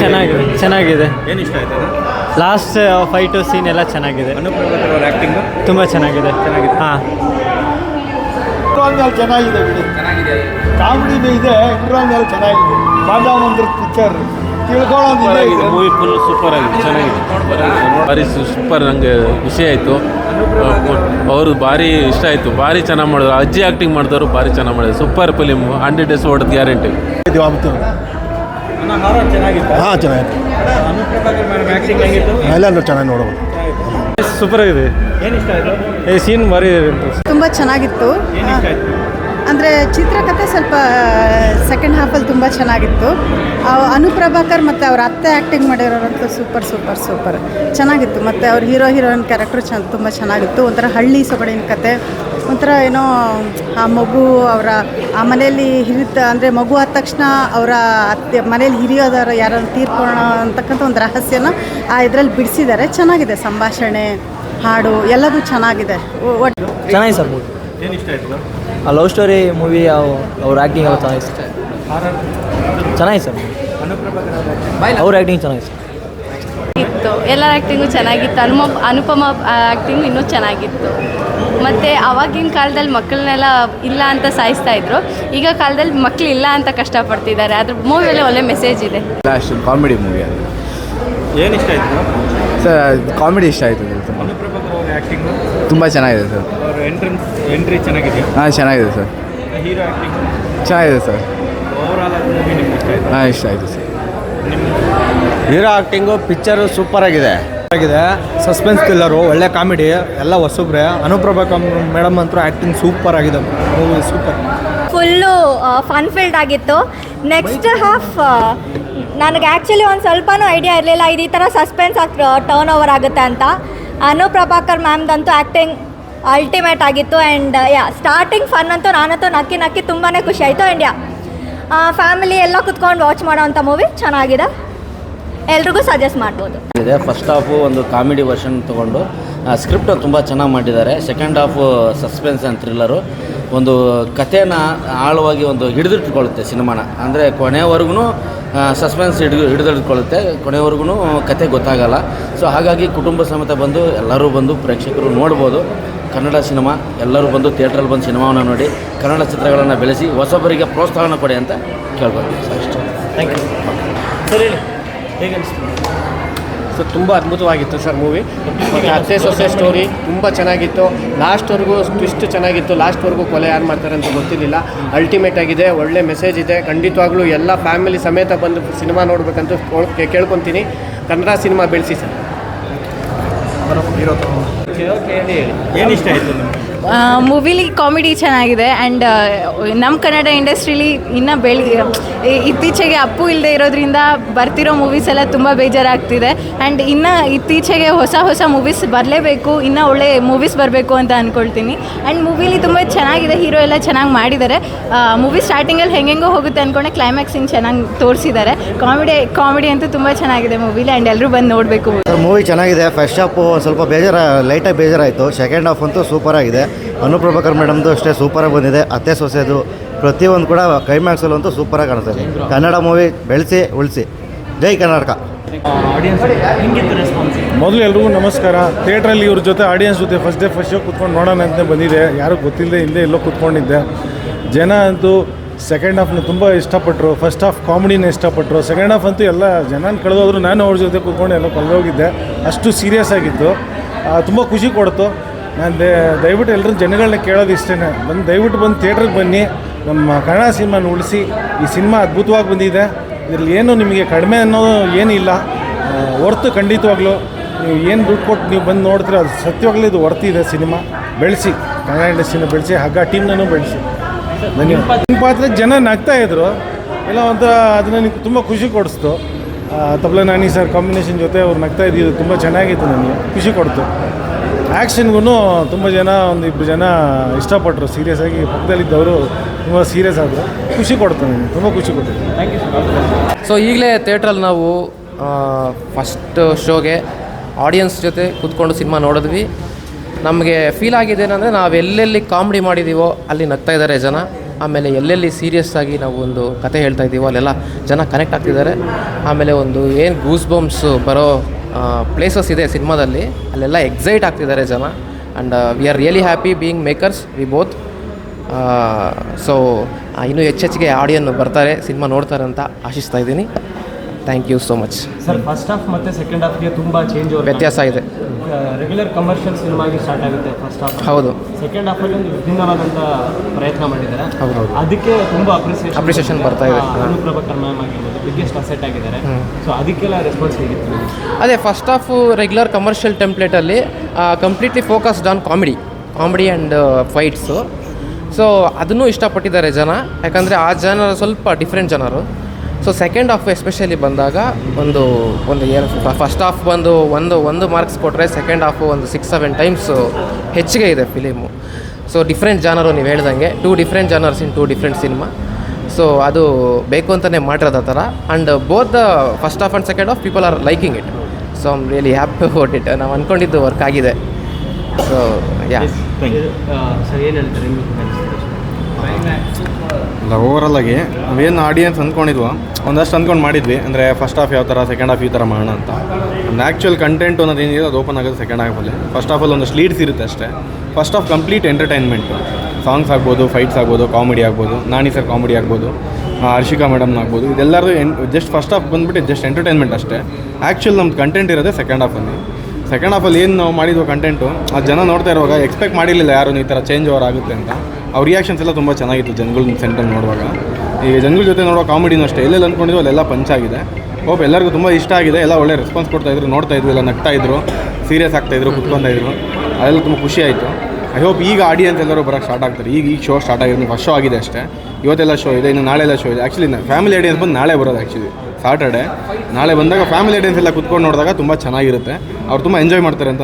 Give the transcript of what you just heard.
ಚೆನ್ನಾಗಿದೆ ಚೆನ್ನಾಗಿದೆ. ಏನು ಇಷ್ಟ ಆಯ್ತು ಲಾಸ್ಟ್ ಫೈಟ್ ಸೀನ್ ಎಲ್ಲ ಚೆನ್ನಾಗಿದೆ. ಅವರ ಆ್ಯಕ್ಟಿಂಗ್ ತುಂಬ ಚೆನ್ನಾಗಿದೆ. ಚೆನ್ನಾಗಿದೆ. ಹಾಂ. ಇಂಟ್ರಾಲ್ ಚೆನ್ನಾಗಿದೆ ಬಿಡಿ. ಕಾಮಿಡಿ ಇದೆ ಇಂಟ್ರೋಲ್ ಮೇಲೆ ಚೆನ್ನಾಗಿದೆ. ಬಾಂಧವ ಮಂದಿರ ಪಿಕ್ಚರ್ ತಿಳ್ಕೊಳ್ಳೋದಿದೆ ಇದೆ. ಮೂವಿ ಫುಲ್ ಸೂಪರ್ ಆಗಿದೆ ಚೆನ್ನಾಗಿದೆ. ಭಾರಿ ಸೂಪರ್ ನಂಗೆ ಖುಷಿ ಆಯಿತು. ಅವರು ಭಾರಿ ಇಷ್ಟ ಆಯಿತು. ಭಾರಿ ಚೆನ್ನಾಗಿ ಮಾಡಿದ್ರು. ಅಜ್ಜಿ ಆ್ಯಕ್ಟಿಂಗ್ ಮಾಡಿದವರು ಭಾರಿ ಚೆನ್ನಾಗಿ ಮಾಡಿದ್ರು. ಸೂಪರ್ ಫಿಲಿಮ್ ಹಂಡ್ರೆಡ್ ಡೇಸ್ ಓಡೋದು ಗ್ಯಾರಂಟಿ ಚೆನ್ನಾಗಿತ್ತು? ಹಾಂ ಹೆಂಗಿತ್ತು? ಎಲ್ಲರೂ ಚೆನ್ನಾಗಿ ನೋಡಬಹುದು ಸೂಪರ್ ಆಗಿದೆ. ಏ ಇಷ್ಟ ಆಯಿತು? ಈ ಸೀನ್ ಬಾರಿ ತುಂಬ ಚೆನ್ನಾಗಿತ್ತು. ಅಂದರೆ ಚಿತ್ರಕಥೆ ಸ್ವಲ್ಪ ಸೆಕೆಂಡ್ ಹಾಫಲ್ಲಿ ತುಂಬ ಚೆನ್ನಾಗಿತ್ತು. ಅನುಪ್ರಭಾಕರ್ ಮತ್ತು ಅವ್ರ ಅತ್ತೆ ಆ್ಯಕ್ಟಿಂಗ್ ಮಾಡಿರೋರಂತೂ ಸೂಪರ್ ಸೂಪರ್ ಸೂಪರ್ ಚೆನ್ನಾಗಿತ್ತು. ಮತ್ತು ಅವ್ರ ಹೀರೋ ಹೀರೋಯಿನ್ ಕ್ಯಾರೆಕ್ಟ್ರು ಚೆನ್ನ ತುಂಬ ಚೆನ್ನಾಗಿತ್ತು. ಒಂಥರ ಹಳ್ಳಿ ಸೊಗಡಿನ ಕತೆ. ಒಂಥರ ಏನೋ ಆ ಮಗು ಅವರ ಆ ಮನೆಯಲ್ಲಿ ಹಿರಿತ ಅಂದರೆ ಮಗು ಆದ ತಕ್ಷಣ ಅವರ ಅತ್ತೆ ಮನೇಲಿ ಹಿರಿಯೋದವರು ಯಾರನ್ನು ತೀರ್ಕೊಳ್ಳೋ ಅಂತಕ್ಕಂಥ ಒಂದು ರಹಸ್ಯನ ಆ ಇದರಲ್ಲಿ ಬಿಡಿಸಿದ್ದಾರೆ. ಚೆನ್ನಾಗಿದೆ ಸಂಭಾಷಣೆ ಹಾಡು ಎಲ್ಲದೂ ಚೆನ್ನಾಗಿದೆ. ಒಟ್ಟು ಚೆನ್ನಾಗಿ ಸರ್ ಮೂವಿ. ಏನು ಇಷ್ಟ ಆಯ್ತು ಆ ಲವ್ ಸ್ಟೋರಿ ಮೂವಿ ಅವ್ರ ಆ್ಯಕ್ಟಿಂಗ್ ಎಲ್ಲ ಸರ್ ಚೆನ್ನಾಗಿ ಚೆನ್ನಾಗಿದೆ ಸರ್ ಅನುಪ್ರಭಾಕರ್ ಅವರ ಆ್ಯಕ್ಟಿಂಗ್ ಅವ್ರ ಆ್ಯಕ್ಟಿಂಗ್ ಚೆನ್ನಾಗಿ ಸರ್. ಇತ್ತು ಎಲ್ಲರ ಆ್ಯಕ್ಟಿಂಗು ಚೆನ್ನಾಗಿತ್ತು. ಅನುಮ ಅನುಪಮ ಆ್ಯಕ್ಟಿಂಗು ಇನ್ನೂ ಚೆನ್ನಾಗಿತ್ತು. ಮತ್ತು ಅವಾಗಿನ ಕಾಲದಲ್ಲಿ ಮಕ್ಕಳನ್ನೆಲ್ಲ ಇಲ್ಲ ಅಂತ ಸಾಯಿಸ್ತಾ ಇದ್ರು. ಈಗ ಕಾಲದಲ್ಲಿ ಮಕ್ಕಳು ಇಲ್ಲ ಅಂತ ಕಷ್ಟಪಡ್ತಿದ್ದಾರೆ. ಅದ್ರ ಮೂವಿಯಲ್ಲಿ ಒಳ್ಳೆ ಮೆಸೇಜ್ ಇದೆ. ಲಾಸ್ಟ್ ಕಾಮಿಡಿ ಮೂವಿ ಅದು ಏನು ಇಷ್ಟ ಆಯಿತು ಸರ್ ಕಾಮಿಡಿ ಇಷ್ಟ ಆಯಿತು ತುಂಬ ಚೆನ್ನಾಗಿದೆ ಸರ್ ಅವರ ಎಂಟ್ರೆನ್ಸ್ ಎಂಟ್ರಿ ಚೆನ್ನಾಗಿದೆ ಹಾಂ ಚೆನ್ನಾಗಿದೆ ಸರ್ ಹೀರೋ ಆ್ಯಕ್ಟಿಂಗ್ ಚೆನ್ನಾಗಿದೆ ಸರ್ ಓವರಾಲ್ ಮೂವಿ ನಿಮ್ಗೆ ಇಷ್ಟ ಆಯಿತು? ಹಾಂ ಇಷ್ಟ ಆಯಿತು sir hero acting picture super ಆಗಿದೆ. ಆಗಿದೆ. ಸಸ್ಪೆನ್ಸ್ ಥ್ರಿಲ್ಲರು ಒಳ್ಳೆ ಕಾಮಿಡಿ ಎಲ್ಲ ಹೊಸಬ್ರೆ. ಅನುಪ್ರಭಾಕರ್ ಮೇಡಮ್ ಅಂತೂ ಆ್ಯಕ್ಟಿಂಗ್ ಸೂಪರ್ ಆಗಿದೆ. Movie super full fun filled ಆಗಿತ್ತು. ನೆಕ್ಸ್ಟ್ ಹಾಫ್ ನನಗೆ ಆ್ಯಕ್ಚುಲಿ ಒಂದು ಸ್ವಲ್ಪನೂ ಐಡಿಯಾ ಇರಲಿಲ್ಲ. ಇದು ಈ ಥರ ಸಸ್ಪೆನ್ಸ್ ಆಗ್ತಾ ಟರ್ನ್ ಓವರ್ ಆಗುತ್ತೆ ಅಂತ. ಅನು ಪ್ರಭಾಕರ್ ಮ್ಯಾಮ್ದಂತೂ ಆ್ಯಕ್ಟಿಂಗ್ ಅಲ್ಟಿಮೇಟ್ ಆಗಿತ್ತು. ಆ್ಯಂಡ್ ಯಾ ಸ್ಟಾರ್ಟಿಂಗ್ ಫನ್ ಅಂತೂ ನಾನಂತೂ ನಕ್ಕಿ ನಕ್ಕಿ ತುಂಬಾ ಖುಷಿ ಆಯಿತು. ಆ್ಯಂಡ್ ಯಾ ಫ್ಯಾಮಿಲಿ ಎಲ್ಲ ಕುತ್ಕೊಂಡು ವಾಚ್ ಮಾಡೋವಂಥ ಮೂವಿ ಚೆನ್ನಾಗಿದೆ. ಎಲ್ರಿಗೂ ಸಜೆಸ್ಟ್ ಮಾಡ್ಬೋದು. ಇದೆ. ಫಸ್ಟ್ ಹಾಫು ಒಂದು ಕಾಮಿಡಿ ವರ್ಷನ್ ತೊಗೊಂಡು ಸ್ಕ್ರಿಪ್ಟ್ ತುಂಬ ಚೆನ್ನಾಗಿ ಮಾಡಿದ್ದಾರೆ. Second half suspense and thriller ಒಂದು ಕಥೆನ ಆಳವಾಗಿ ಒಂದು ಹಿಡಿದಿಟ್ಕೊಳ್ಳುತ್ತೆ ಸಿನಿಮಾನ. ಅಂದರೆ ಕೊನೆವರೆಗೂ ಸಸ್ಪೆನ್ಸ್ ಹಿಡಿದು ಹಿಡಿದಿಟ್ಕೊಳ್ಳುತ್ತೆ. ಕೊನೆವರೆಗೂ ಕತೆ ಗೊತ್ತಾಗಲ್ಲ. ಸೊ ಹಾಗಾಗಿ ಕುಟುಂಬ ಸಮೇತ ಬಂದು ಎಲ್ಲರೂ ಬಂದು ಪ್ರೇಕ್ಷಕರು ನೋಡ್ಬೋದು. ಕನ್ನಡ ಸಿನಿಮಾ ಎಲ್ಲರೂ ಬಂದು ಥಿಯೇಟ್ರಲ್ಲಿ ಬಂದು ಸಿನಿಮಾವನ್ನು ನೋಡಿ ಕನ್ನಡ ಚಿತ್ರಗಳನ್ನು ಬೆಳೆಸಿ ಹೊಸಬರಿಗೆ ಪ್ರೋತ್ಸಾಹನ ಕೊಡಿ ಅಂತ ಕೇಳ್ಬೋದು. ಸರ್ ಇಷ್ಟು ಥ್ಯಾಂಕ್ ಯು ಸರ್ ಹೇಗೆ ಅನಿಸ್ತು? ಸೊ ತುಂಬ ಅದ್ಭುತವಾಗಿತ್ತು ಸರ್ ಮೂವಿ ಅತ್ತೆ ಸೊಸೆ ಸ್ಟೋರಿ ತುಂಬ ಚೆನ್ನಾಗಿತ್ತು. ಲಾಸ್ಟ್ವರೆಗೂ ಟ್ವಿಸ್ಟ್ ಚೆನ್ನಾಗಿತ್ತು. ಲಾಸ್ಟ್ವರೆಗೂ ಕೊಲೆ ಯಾರು ಮಾಡ್ತಾರೆ ಅಂತ ಗೊತ್ತಿರಲಿಲ್ಲ. ಅಲ್ಟಿಮೇಟ್ ಆಗಿದೆ, ಒಳ್ಳೆ ಮೆಸೇಜ್ ಇದೆ. ಖಂಡಿತವಾಗ್ಲೂ ಎಲ್ಲ ಫ್ಯಾಮಿಲಿ ಸಮೇತ ಬಂದು ಸಿನಿಮಾ ನೋಡಬೇಕಂತ ಕೇಳ್ಕೊತೀನಿ. ಕನ್ನಡ ಸಿನಿಮಾ ಬೆಳೆಸಿ ಸರ್. ಏನು ಇಷ್ಟ ಆಯಿತು ಮೂವಿಲಿ ಕಾಮಿಡಿ ಚೆನ್ನಾಗಿದೆ ಆ್ಯಂಡ್ ನಮ್ಮ ಕನ್ನಡ ಇಂಡಸ್ಟ್ರೀಲಿ ಇನ್ನೂ ಬೆಳಿ ಇತ್ತೀಚೆಗೆ ಅಪ್ಪು ಇಲ್ಲದೆ ಇರೋದ್ರಿಂದ ಬರ್ತಿರೋ ಮೂವೀಸ್ ಎಲ್ಲ ತುಂಬ ಬೇಜಾರಾಗ್ತಿದೆ ಆ್ಯಂಡ್ ಇನ್ನು ಇತ್ತೀಚೆಗೆ ಹೊಸ ಹೊಸ ಮೂವೀಸ್ ಬರಲೇಬೇಕು ಇನ್ನೂ ಒಳ್ಳೆ ಮೂವೀಸ್ ಬರಬೇಕು ಅಂತ ಅಂದ್ಕೊಳ್ತೀನಿ ಆ್ಯಂಡ್ ಮೂವಿಲಿ ತುಂಬ ಚೆನ್ನಾಗಿದೆ ಹೀರೋ ಎಲ್ಲ ಚೆನ್ನಾಗಿ ಮಾಡಿದ್ದಾರೆ. ಮೂವಿ ಸ್ಟಾರ್ಟಿಂಗಲ್ಲಿ ಹೆಂಗೆಂಗೋ ಹೋಗುತ್ತೆ ಅಂದ್ಕೊಂಡೆ ಕ್ಲೈಮ್ಯಾಕ್ಸ್ ಇನ್ನು ಚೆನ್ನಾಗಿ ತೋರಿಸಿದ್ದಾರೆ. ಕಾಮಿಡಿ ಕಾಮಿಡಿ ಅಂತೂ ತುಂಬ ಚೆನ್ನಾಗಿದೆ ಮೂವಿಲಿ ಆ್ಯಂಡ್ ಎಲ್ಲರೂ ಬಂದು ನೋಡಬೇಕು. ಮೂವಿ ಚೆನ್ನಾಗಿದೆ ಫಸ್ಟ್ ಶಾಪು ಸ್ವಲ್ಪ ಬೇಜಾರ ಲೈಟಾಗಿ ಬೇಜಾರಾಯಿತು. ಸೆಕೆಂಡ್ ಹಾಫ್ ಅಂತೂ ಸೂಪರ್ ಆಗಿದೆ. ಅನುಪ್ರಭಾಕರ್ ಮೇಡಮ್ದು ಅಷ್ಟೇ ಸೂಪರಾಗಿ ಬಂದಿದೆ. ಅತ್ತೆ ಸೊಸೆದು ಪ್ರತಿಯೊಂದು ಕೂಡ ಕ್ಲೈಮ್ಯಾಕ್ಸಲ್ಲಂತೂ ಅಂತೂ ಸೂಪರಾಗಿ ಕಾಣಿಸ್ತದೆ ಕನ್ನಡ ಮೂವಿ ಬೆಳೆಸಿ ಉಳಿಸಿ. ಜೈ ಕರ್ನಾಟಕ. ಆಡಿಯನ್ಸ್ ಹೆಂಗಿತ್ತು ರೆಸ್ಪಾನ್ಸ್ ಮೊದಲು ಎಲ್ರಿಗೂ ನಮಸ್ಕಾರ. ಥಿಯೇಟ್ರಲ್ಲಿ ಇವ್ರ ಜೊತೆ ಆಡಿಯನ್ಸ್ ಜೊತೆ ಫಸ್ಟ್ ಡೇ ಫಸ್ಟ್ ಶೋ ಕೂತ್ಕೊಂಡು ನೋಡೋಣ ಅಂತ ಬಂದಿದೆ. ಯಾರು ಗೊತ್ತಿಲ್ಲದೆ ಇಲ್ಲದೆ ಎಲ್ಲೋ ಕೂತ್ಕೊಂಡಿದ್ದೆ. ಜನ ಅಂತೂ ಸೆಕೆಂಡ್ ಹಾಫ್ನ ತುಂಬ ಇಷ್ಟಪಟ್ಟರು ಫಸ್ಟ್ ಹಾಫ್ ಕಾಮಿಡಿನ ಇಷ್ಟಪಟ್ಟರು ಸೆಕೆಂಡ್ ಹಾಫ್ ಅಂತೂ ಎಲ್ಲ ಜನನ ಕಳೆದೋದ್ರು ನಾನು ಅವ್ರ ಜೊತೆ ಕೂತ್ಕೊಂಡು ಎಲ್ಲ ಕಳೆದೋಗಿದ್ದೆ. ಅಷ್ಟು ಸೀರಿಯಸ್ ಆಗಿತ್ತು. ತುಂಬ ಖುಷಿ ಕೊಡ್ತು. ನಾನು ದಯವಿಟ್ಟು ಎಲ್ಲರೂ ಜನಗಳನ್ನ ಕೇಳೋದು ಇಷ್ಟೇ ಬಂದು ದಯವಿಟ್ಟು ಬಂದು ಥಿಯೇಟ್ರಿಗೆ ಬನ್ನಿ. ನಮ್ಮ ಕನ್ನಡ ಸಿನಿಮಾನ ಉಳಿಸಿ. ಈ ಸಿನಿಮಾ ಅದ್ಭುತವಾಗಿ ಬಂದಿದೆ. ಇದರಲ್ಲಿ ಏನು ನಿಮಗೆ ಕಡಿಮೆ ಅನ್ನೋದು ಏನಿಲ್ಲ ಹೊರ್ತು ಖಂಡಿತವಾಗ್ಲೂ ನೀವು ಏನು ದುಡ್ಡು ಕೊಟ್ಟು ನೀವು ಬಂದು ನೋಡಿದ್ರೆ ಅದು ಸತ್ಯವಾಗ್ಲೂ ಇದು ವರ್ತಿದೆ ಸಿನಿಮಾ. ಬೆಳೆಸಿ. ಕನ್ನಡ ಇಂಡಸ್ಟ್ರಿನ ಬೆಳೆಸಿ. ಹಗ್ಗ ಟೀಮ್ನೂ ಬೆಳೆಸಿ. ಧನ್ಯವಾದ. ನಿಮ್ಮ ಪಾತ್ರ ಜನ ನಗ್ತಾ ಇದ್ರು. ಎಲ್ಲ ಒಂಥರ ಅದನ್ನ ನಿಮ್ಗೆ ತುಂಬ ಖುಷಿ ಕೊಡಿಸ್ತು. ತಬಲ ನಾಣಿ ಸರ್ ಕಾಂಬಿನೇಷನ್ ಜೊತೆ ಅವ್ರು ನಗ್ತಾ ಇದ್ದಿದ್ದು ತುಂಬ ಚೆನ್ನಾಗಿತ್ತು ನನಗೆ. ಖುಷಿ ಕೊಡ್ತು. ಆ್ಯಕ್ಷನ್ಗೂ ತುಂಬ ಜನ, ಒಂದು ಇಬ್ಬರು ಜನ ಇಷ್ಟಪಟ್ಟರು ಸೀರಿಯಸ್ ಆಗಿ ಪಕ್ಕದಲ್ಲಿದ್ದವರು ತುಂಬ ಸೀರಿಯಸ್ ಆದರು. ಖುಷಿ ಕೊಡ್ತು ನನಗೆ. ತುಂಬ ಖುಷಿ ಕೊಡ್ತು. ಥ್ಯಾಂಕ್ ಯು ಸೊ ಈಗಲೇ ಥಿಯೇಟ್ರಲ್ಲಿ ನಾವು ಫಸ್ಟ್ ಶೋಗೆ ಆಡಿಯನ್ಸ್ ಜೊತೆ ಕೂತ್ಕೊಂಡು ಸಿನಿಮಾ ನೋಡಿದ್ವಿ. ನಮಗೆ ಫೀಲ್ ಆಗಿದೆ ಏನಂದರೆ ನಾವು ಎಲ್ಲೆಲ್ಲಿ ಕಾಮಿಡಿ ಮಾಡಿದ್ದೀವೋ ಅಲ್ಲಿ ನಗ್ತಾ ಇದ್ದಾರೆ ಜನ. ಆಮೇಲೆ ಎಲ್ಲೆಲ್ಲಿ ಸೀರಿಯಸ್ ಆಗಿ ನಾವು ಒಂದು ಕತೆ ಹೇಳ್ತಾ ಇದ್ದೀವೋ, ಅಲ್ಲೆಲ್ಲ ಜನ ಕನೆಕ್ಟ್ ಆಗ್ತಿದ್ದಾರೆ. ಆಮೇಲೆ ಒಂದು ಏನು ಗೂಸ್ ಬಾಂಬ್ಸ್ ಬರೋ ಪ್ಲೇಸಸ್ ಇದೆ ಸಿನಿಮಾದಲ್ಲಿ, ಅಲ್ಲೆಲ್ಲ ಎಕ್ಸೈಟ್ ಆಗ್ತಿದ್ದಾರೆ ಜನ. And we are really happy being makers we both so ಇನ್ನೂ ಹೆಚ್ಚೆಚ್ಚಿಗೆ ಆಡಿಯನ್ನು ಬರ್ತಾರೆ, ಸಿನಿಮಾ ನೋಡ್ತಾರೆ ಅಂತ ಆಶಿಸ್ತಾ ಇದ್ದೀನಿ. Thank you so much sir first half ಮತ್ತು ಸೆಕೆಂಡ್ ಹಾಫ್ಗೆ ತುಂಬ ಚೇಂಜ್ ವ್ಯತ್ಯಾಸ ಇದೆ ರೆಗ್ಯುಲರ್ ಕಮರ್ಷಿಯಲ್ ಸಿನಿಮಾಗೆ ಸ್ಟಾರ್ಟ್ ಆಗುತ್ತೆ ಫಸ್ಟ್ ಹಾಫ್ ಹೌದು. ಸೆಕೆಂಡ್ ಹಾಫಲ್ಲಿ ಒಂದು ವಿಭಿನ್ನವಾದಂಥ ಪ್ರಯತ್ನ ಮಾಡಿದ್ದಾರೆ. ಹೌದು ಹೌದು ಅದಕ್ಕೆ ತುಂಬ ಅಪ್ರಿಸಿಯೇಷನ್ ಅಪ್ರಿಸಿಯೇಷನ್ ಬರ್ತಾ ಇದೆ. ಅನುಪ್ರಭಾಕರ್ ಮ್ಯಾಮ್ ಆಗಿರ್ಬೋದು ಬಿಗ್ಗೆಸ್ಟ್ ಅಸೆಟ್ ಆಗಿದ್ದಾರೆ. ಸೊ ಅದಕ್ಕೆಲ್ಲ ರೆಸ್ಪಾನ್ಸ್ ಹೇಗಿತ್ತು ಅದೇ first half regular commercial ಟೆಂಪ್ಲೇಟಲ್ಲಿ completely focused on comedy comedy and fights so ಅದನ್ನು ಇಷ್ಟಪಟ್ಟಿದ್ದಾರೆ ಜನ. ಯಾಕಂದರೆ ಆ ಜನ ಸ್ವಲ್ಪ ಡಿಫ್ರೆಂಟ್ ಜನರು. ಸೊ ಸೆಕೆಂಡ್ ಹಾಫ್ ಎಸ್ಪೆಷಲಿ ಬಂದಾಗ ಒಂದು ಒಂದು ಏನು ಫಸ್ಟ್ ಹಾಫ್ ಬಂದು ಒಂದು ಒಂದು ಮಾರ್ಕ್ಸ್ ಕೊಟ್ಟರೆ ಸೆಕೆಂಡ್ ಹಾಫು ಒಂದು ಸಿಕ್ಸ್ ಸೆವೆನ್ ಟೈಮ್ಸು ಹೆಚ್ಚಿಗೆ ಇದೆ ಫಿಲಿಮು ಸೊ ಡಿಫ್ರೆಂಟ್ ಜಾನರು ನೀವು ಹೇಳ್ದಂಗೆ. Two different genres in two different cinema so ಅದು ಬೇಕು ಅಂತಲೇ ಮಾಡಿರೋದು ಆ ಥರ. And both the first half and second half people are liking it so I'm really happy about it ನಾವು ಅಂದ್ಕೊಂಡಿದ್ದು ವರ್ಕ್ ಆಗಿದೆ. ಸೊ ಯಾ ಅಲ್ಲ ಓವರಲ್ ಆಗಿ ನಾವೇನು ಆಡಿಯನ್ಸ್ ಅಂದ್ಕೊಂಡಿದ್ವು, ಒಂದಷ್ಟು ಅಂದ್ಕೊಂಡು ಮಾಡಿದ್ವಿ. ಅಂದರೆ ಫಸ್ಟ್ ಹಾಫ್ ಯಾವ ಥರ ಸೆಕೆಂಡ್ ಹಾಫ್ ಈ ಥರ ಮಾಡೋಣ ಅಂತ. ಒಂದು ಆ್ಯಕ್ಚುಯಲ್ ಕಂಟೆಂಟ್ ಅನ್ನೋದು ಏನಿದೆ, ಅದು ಓಪನ್ ಆಗೋದು ಸೆಕೆಂಡ್ ಹಾಫಲ್ಲಿ ಫಸ್ಟ್ ಹಾಫಲ್ಲಿ ಒಂದಷ್ಟು ಲೀಡ್ಸ್ ಇರುತ್ತೆ ಅಷ್ಟೇ. First half complete entertainment songs ಆಗ್ಬೋದು ಫೈಟ್ಸ್ ಆಗ್ಬೋದು ಕಾಮಿಡಿ ಆಗ್ಬೋದು, ನಾನಿ ಸರ್ ಕಾಮಿಡಿ ಆಗ್ಬೋದು ಹರ್ಷಿಕಾ ಮೇಡಮ್ನ ಆಗ್ಬೋದು ಇದೆಲ್ಲರೂ ಎನ್ ಜಸ್ಟ್ ಫಸ್ಟ್ ಹಾಫ್ ಬಂದುಬಿಟ್ಟು ಜಸ್ಟ್ ಎಂಟರ್ಟೈನ್ಮೆಂಟ್ ಅಷ್ಟೇ. ಆ್ಯಕ್ಚುಲ್ ನಮ್ಮ ಕಂಟೆಂಟ್ ಇರೋದೇ ಸೆಕೆಂಡ್ ಹಾಫಲ್ಲಿ ಸೆಕೆಂಡ್ ಹಾಫಲ್ಲಿ ಏನು ನಾವು ಮಾಡಿದ್ವು ಕಂಟೆಂಟು ಆ ಜನ ನೋಡ್ತಾ ಇರುವಾಗ ಎಕ್ಸ್ಪೆಕ್ಟ್ ಮಾಡಿರಲಿಲ್ಲ ಯಾರು ಈ ಥರ ಚೇಂಜ್ ಓವರ್ ಆಗುತ್ತೆ ಅಂತ. ಅವ್ರ ರಿಯಾಕ್ಷನ್ಸ್ ಎಲ್ಲ ತುಂಬ ಚೆನ್ನಾಗಿತ್ತು ಜನಗಳ ಸೆಂಟರ್ ನೋಡುವಾಗ. ಈಗ ಜನಗಳ ಜೊತೆ ನೋಡೋ ಕಾಮಿಡಿನೂ ಅಷ್ಟೇ. ಎಲ್ಲೆಲ್ಲಿ ಅಂದ್ಕೊಂಡಿದ್ವು ಅಲ್ಲೆಲ್ಲ ಪಂಚ್ ಆಗಿದೆ. ಹೋಪ್ ಎಲ್ಲರಿಗೂ ತುಂಬ ಇಷ್ಟ ಆಗಿದೆ. ಎಲ್ಲ ಒಳ್ಳೆ ರೆಸ್ಪಾನ್ಸ್ ಕೊಡ್ತಾಯಿದ್ರು ನೋಡ್ತಾ ಇದ್ರು ಎಲ್ಲ ನಗ್ತಾ ಇದ್ರು ಸೀರಿಯಸ್ ಆಗ್ತಾಯಿದ್ರು ಕುತ್ಕೊತಾ ಇದ್ರು. ಅದೆಲ್ಲ ತುಂಬ ಖುಷಿ ಆಯಿತು. ಐ ಹೋಪ್ ಈಗ ಆಡಿಯನ್ಸ್ ಎಲ್ಲರೂ ಬರೋಕ್ಕೆ ಸ್ಟಾರ್ಟ್ ಆಗ್ತಾರೆ. ಈಗ ಈಗ ಶೋ ಸ್ಟಾರ್ಟ್ ಆಗಿದೆ ಫಸ್ಟ್ ಶೋ ಆಗಿದೆ ಅಷ್ಟೇ. ಇವತ್ತೆಲ್ಲ ಶೋ ಇದೆ, ಇನ್ನು ನಾಳೆಲ್ಲ ಶೋ ಇದೆ. ಆ್ಯಕ್ಚುಲಿ ಫ್ಯಾಮಿಲಿ ಆಡಿಯನ್ಸ್ ಬಂದು ನಾಳೆ ಬರೋದು ಆ್ಯಕ್ಚುಲಿ ಸಾಟರ್ಡೆ ನಾಳೆ ಬಂದಾಗ ಫ್ಯಾಮಿಲಿ ಆಡಿಯನ್ಸ್ ಎಲ್ಲ ಕುತ್ಕೊಂಡು ನೋಡಿದಾಗ ತುಂಬ ಚೆನ್ನಾಗಿರುತ್ತೆ. ಅವ್ರು ತುಂಬ ಎಂಜಾಯ್ ಮಾಡ್ತಾರೆ ಅಂತ